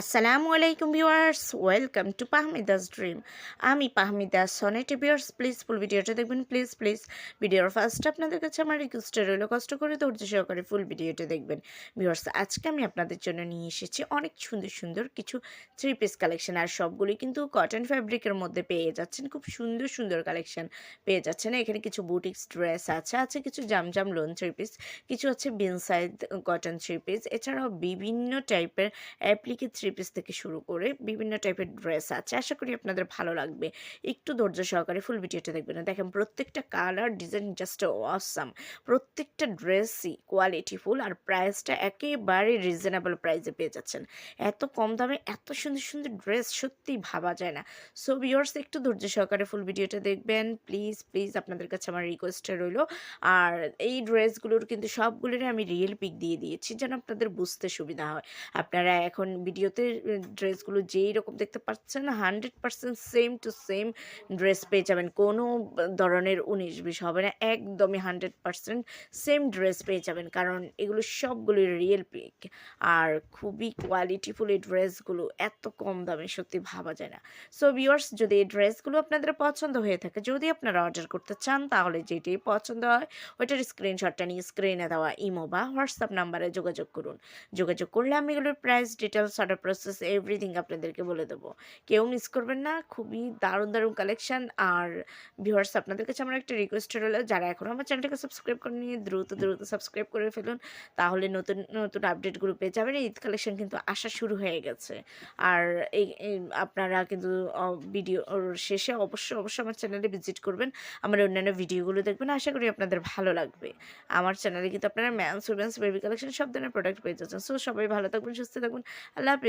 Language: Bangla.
আসসালামু আলাইকুম viewers welcome to Pahmida's dream আমি Pahmida Sonet viewers please full ভিডিওটা দেখবেন প্লিজ প্লিজ ভিডিওর ফার্স্ট আপনাদের কাছে আমার রিকোয়েস্টে রইল, কষ্ট করে ধৈর্য সহকারে ফুল ভিডিওটা দেখবেন। ভিউয়ার্স আজকে আমি আপনাদের জন্য নিয়ে এসেছি অনেক সুন্দর সুন্দর কিছু থ্রি পিস কালেকশন আর সবগুলি কিন্তু কটন ফ্যাব্রিকের মধ্যে পেয়ে যাচ্ছেন। খুব সুন্দর সুন্দর কালেকশন পেয়ে যাচ্ছেন। এখানে কিছু বুটিক্স ড্রেস আছে আছে কিছু জামজাম লোন থ্রি পিস কিছু আছে বিনসাইড কটন থ্রি পিস এছাড়াও বিভিন্ন টাইপের অ্যাপ্লিকে থ্রি পিস থেকে শুরু করে বিভিন্ন টাইপের ড্রেস আছে। আশা করি আপনাদের ভালো লাগবে। একটু ধৈর্য সহকারে ফুল ভিডিওটা দেখবেন দেখেন, প্রত্যেকটা কালার ডিজাইন জাস্ট অসাম প্রত্যেকটা ড্রেসই কোয়ালিটিফুল আর প্রাইসটা একেবারে রিজনেবল প্রাইসে পেয়ে যাচ্ছেন। এত কম দামে এত সুন্দর সুন্দর ড্রেস সত্যি ভাবা যায় না। সো ভিওর্স একটু ধৈর্য সহকারে ফুল ভিডিওটা দেখবেন। প্লিজ প্লিজ আপনাদের কাছে আমার রিকোয়েস্টে রইল। আর এই ড্রেসগুলোর কিন্তু সবগুলোরই আমি রিয়েল পিক দিয়ে দিয়েছি যেন আপনাদের বুঝতে সুবিধা হয়। আপনারা এখন ভিডিওতে ড্রেসগুলো যেই রকম দেখতে পাচ্ছেন hundred percent same to same dress পেয়ে যাবেন। কোনো ধরনের উনিশ বিশ হবে না, একদমই হান্ড্রেড পার্সেন্ট সেম ড্রেস পেয়ে যাবেন। কারণ এগুলো সবগুলো রিয়েল পিক আর খুবই কোয়ালিটিফুল এই ড্রেসগুলো এত কম দামে সত্যি ভাবা যায় না। সো ভিউয়ার্স যদি এই ড্রেসগুলো আপনাদের পছন্দ হয়ে থাকে, যদি আপনারা অর্ডার করতে চান, তাহলে যেটি পছন্দ হয়, ওইটার স্ক্রিনশটটা নিয়ে স্ক্রিনে দেওয়া ইমো বা হোয়াটসঅ্যাপ নাম্বারে যোগাযোগ করুন। যোগাযোগ করলে আমি এগুলোর price details order process everything আপনাদেরকে বলে দেবো। কেউ মিস করবেন না, খুবই দারুণ দারুণ কালেকশন আর ভিউয়ার্স আপনাদের কাছে আমার একটা রিকোয়েস্ট রইল, যারা এখনও আমার চ্যানেলটাকে সাবস্ক্রাইব করে নিয়ে দ্রুত দ্রুত সাবস্ক্রাইব করে ফেলুন। তাহলে নতুন নতুন আপডেটগুলো পেয়ে যাবেন। ঈদ কালেকশন কিন্তু আসা শুরু হয়ে গেছে। আর এই আপনারা কিন্তু ভিডিওর শেষে অবশ্যই অবশ্যই আমার চ্যানেলে ভিজিট করবেন। আমার অন্যান্য ভিডিওগুলো দেখবেন, আশা করি আপনাদের ভালো লাগবে। আমার চ্যানেলে কিন্তু আপনারা ম্যানস উইমেন্স বেবি কালেকশন সব ধরনের প্রোডাক্ট পেয়ে যাচ্ছেন। সো সবাই ভালো থাকবেন, সুস্থ থাকবেন। আল্লাহ